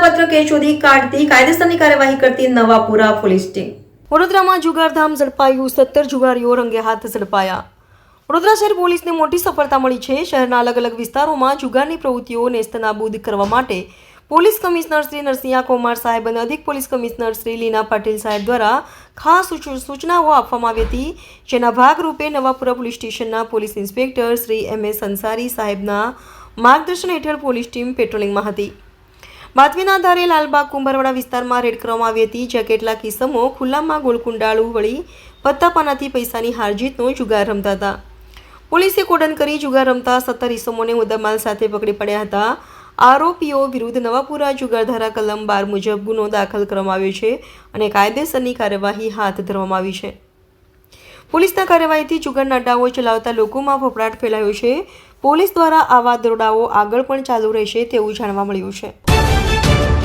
Case શોધી કાઢતી કાયદેસરની કાર્યવાહી કરતી નવાપુરા પોલીસ ટીમ. વડોદરામાં જુગારધામ ઝડપાયું, સત્તર જુગારીઓ રંગે હાથ ઝડપાયા. વડોદરા શહેર પોલીસને મોટી સફળતા મળી છે. શહેરના અલગ અલગ વિસ્તારોમાં જુગારની પ્રવૃત્તિઓ નેસ્તનાબૂદ કરવા માટે પોલીસ કમિશનર શ્રી નરસિંહા કુમાર સાહેબ અને અધિક પોલીસ કમિશનર શ્રી લીના પાટીલ સાહેબ દ્વારા ખાસ સૂચનાઓ આપવામાં આવી હતી, જેના ભાગરૂપે નવાપુરા પોલીસ સ્ટેશનના police inspector Shri M S Ansari સાહેબના માર્ગદર્શન હેઠળ પોલીસ ટીમ પેટ્રોલિંગમાં હતી. બાતમીના આધારે લાલબાગ કુંભારવાડા વિસ્તારમાં રેડ કરવામાં આવી હતી, જ્યાં કેટલાક કિસ્સમો ખુલ્લામાં ગોળકુંડાળુ વળી પત્તાપાનાથી પૈસાની હારજીતનો જુગાર રમતા હતા. પોલીસે કોડન કરી જુગાર રમતા સત્તર ઇસમોને મુદ્દામાલ સાથે પકડી પડ્યા હતા. આરોપીઓ વિરુદ્ધ નવાપુરા જુગારધારા કલમ બાર મુજબ ગુનો દાખલ કરવામાં આવ્યો છે અને કાયદેસરની કાર્યવાહી હાથ ધરવામાં આવી છે. પોલીસના કાર્યવાહીથી જુગારના અડ્ડાઓ ચલાવતા લોકોમાં ફફડાટ ફેલાયો છે. પોલીસ દ્વારા આવા દરોડાઓ આગળ પણ ચાલુ રહેશે તેવું જાણવા મળ્યું છે. Thank you.